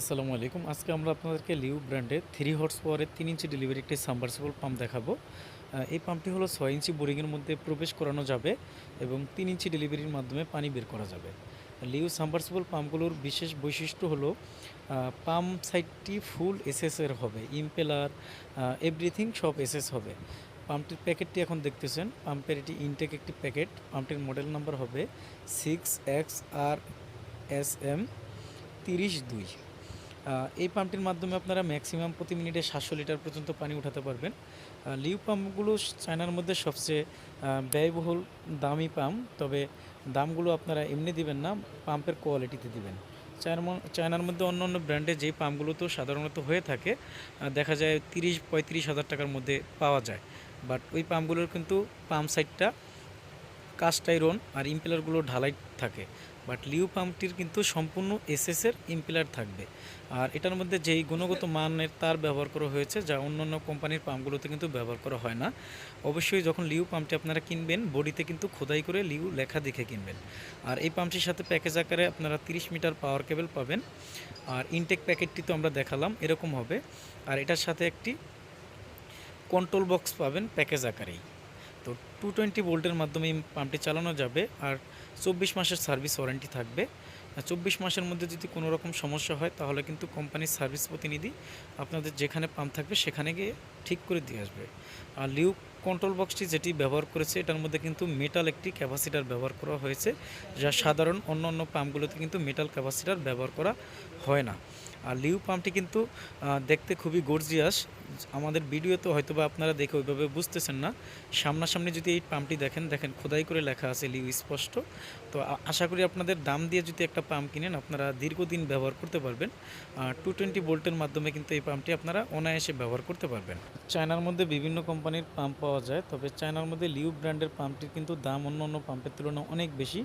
আসসালামু আলাইকুম। আজকে আমরা আপনাদেরকে লিউ ব্র্যান্ডের থ্রি হর্স পাওয়ারের তিন ইঞ্চি ডেলিভারি একটি সাবমার্সিবল পাম্প দেখাবো। এই পাম্পটি হলো ছয় ইঞ্চি বোরিংয়ের মধ্যে প্রবেশ করানো যাবে এবং তিন ইঞ্চি ডেলিভারির মাধ্যমে পানি বের করা যাবে। লিউ সাবমার্সিবল পাম্পগুলোর বিশেষ বৈশিষ্ট্য হলো পাম্প সাইডটি ফুল এসএস এর হবে ইম্পেলার এভরিথিং সব এসএস হবে। পাম্পটির প্যাকেটটি এখন দেখতেছেন পাম্পের এটি ইনটেক একটি প্যাকেট পাম্পটির মডেল নাম্বার হবে six X R S M তিরিশ দুই। এই পাম্পটির মাধ্যমে আপনারা ম্যাক্সিমাম প্রতি মিনিটে সাতশো লিটার পর্যন্ত পানি উঠাতে পারবেন। লিউ পাম্পগুলো চায়নার মধ্যে সবচেয়ে ব্যয়বহুল দামি পাম্প তবে দামগুলো আপনারা এমনি দিবেন না পাম্পের কোয়ালিটিতে দিবেন। চায়নার মধ্যে অন্য অন্য ব্র্যান্ডে যেই পাম্পগুলো তো সাধারণত হয়ে থাকে দেখা যায় তিরিশ পঁয়ত্রিশ হাজার টাকার মধ্যে পাওয়া যায়। বাট ওই পাম্পগুলোর কিন্তু পাম্প সাইডটা কাস্ট আয়রন আর ইম্পেলারগুলো ঢালাই থাকে বাট লিউ পাম্পটির কিন্তু সম্পূর্ণ এসএসের ইম্পেলার থাকবে। আর এটার মধ্যে যেই গুণগত মানের তার ব্যবহার করা হয়েছে, যা অন্যান্য কোম্পানির পাম্পগুলোতে কিন্তু ব্যবহার করা হয় না, অবশ্যই যখন লিউ পাম্পটি আপনারা কিনবেন, বডিতে কিন্তু খোদাই করে লিউ লেখা দেখে কিনবেন। আর এই পাম্পটির সাথে প্যাকেজ আকারে আপনারা 30 মিটার পাওয়ার কেবল পাবেন। আর ইনটেক প্যাকেটটি তো আমরা দেখালাম, এরকম হবে। আর এটার সাথে একটি কন্ট্রোল বক্স পাবেন প্যাকেজ আকারেই। তো টু টোয়েন্টি ভোল্টের মাধ্যমে এই পাম্পটি চালানো যাবে আর চব্বিশ মাসের সার্ভিস ওয়ারেন্টি থাকবে। চব্বিশ মাসের মধ্যে যদি কোনো রকম সমস্যা হয়, তাহলে কিন্তু কোম্পানির সার্ভিস প্রতিনিধি আপনাদের যেখানে পাম্প থাকবে, সেখানে গিয়ে ঠিক করে দিয়ে আসবে। আর লিউ কন্ট্রোল বক্সটি যেটি ব্যবহার করেছে, এটার মধ্যে কিন্তু মেটাল একটি ক্যাপাসিটার ব্যবহার করা হয়েছে, যা সাধারণ অন্য অন্য পাম্পগুলোতে কিন্তু মেটাল ক্যাপাসিটার ব্যবহার করা হয় না। আর লিউ পাম্পটি কিন্তু দেখতে খুবই গর্জিয়াস আমাদের ভিডিওতে হয়তো বা আপনারা দেখে ওইভাবে বুঝতেছেন না। সামনাসামনি যদি এই পাম্পটি দেখেন দেখেন খোদাই করে লেখা আছে লিউ স্পষ্ট। তো আশা করি আপনাদের দাম দিয়ে যদি একটা পাম্প কিনেন, আপনারা দীর্ঘদিন ব্যবহার করতে পারবেন। টু টোয়েন্টি ভোল্টের মাধ্যমে কিন্তু এই পাম্পটি আপনারা অনায়াসে ব্যবহার করতে পারবেন। চায়নার মধ্যে বিভিন্ন কোম্পানির পাম্প পাওয়া যায়, তবে চায়নার মধ্যে লিউ ব্র্যান্ডের পাম্পটির কিন্তু দাম অন্য অন্য পাম্পের তুলনায় অনেক বেশি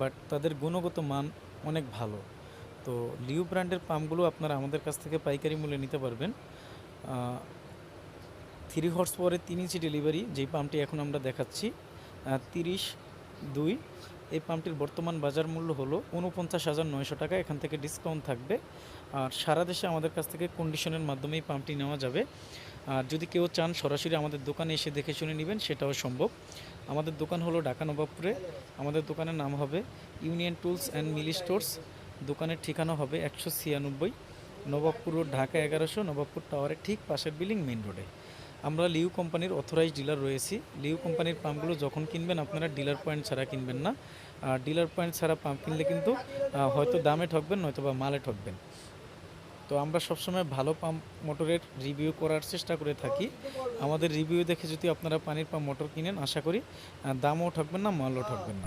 বাট তাদের গুণগত মান অনেক ভালো। তো লিউ ব্র্যান্ডের পাম্পগুলো আপনারা আমাদের কাছ থেকে পাইকারি মূল্যে নিতে পারবেন। থ্রি হর্স পাওয়ারের তিন ইঞ্চি ডেলিভারি যেই পাম্পটি এখন আমরা দেখাচ্ছি তিরিশ দুই। এই পাম্পটির বর্তমান বাজার মূল্য হলো উনপঞ্চাশ হাজার নয়শো টাকা, এখান থেকে ডিসকাউন্ট থাকবে। আর সারা দেশে আমাদের কাছ থেকে কন্ডিশনের মাধ্যমে এই পাম্পটি নেওয়া যাবে। আর যদি কেউ চান সরাসরি আমাদের দোকানে এসে দেখে শুনে নেবেন, সেটাও সম্ভব। আমাদের দোকান হলো ঢাকা নবাবপুরে। আমাদের দোকানের নাম হবে union tools and Mili stores দোকানের ঠিকানা হবে একশো ছিয়ানব্বই নবাবপুর রোড, ঢাকা এগারোশো, নবাবপুর টাওয়ারের ঠিক পাশের বিল্ডিং মেইন রোডে। আমরা লিউ কোম্পানির অথরাইজ ডিলার রয়েছি। লিউ কোম্পানির পাম্পগুলো যখন কিনবেন, আপনারা ডিলার পয়েন্ট ছাড়া কিনবেন না। আর ডিলার পয়েন্ট ছাড়া পাম্প কিনলে কিন্তু হয়তো দামে ঠকবেন নয়তো বা মালে ঠকবেন। তো আমরা সবসময় ভালো পাম্প মোটরের রিভিউ করার চেষ্টা করে থাকি। আমাদের রিভিউ দেখে যদি আপনারা পানির পাম্প মোটর কিনেন, আশা করি দামও ঠকবেন না, মালও ঠকবেন না।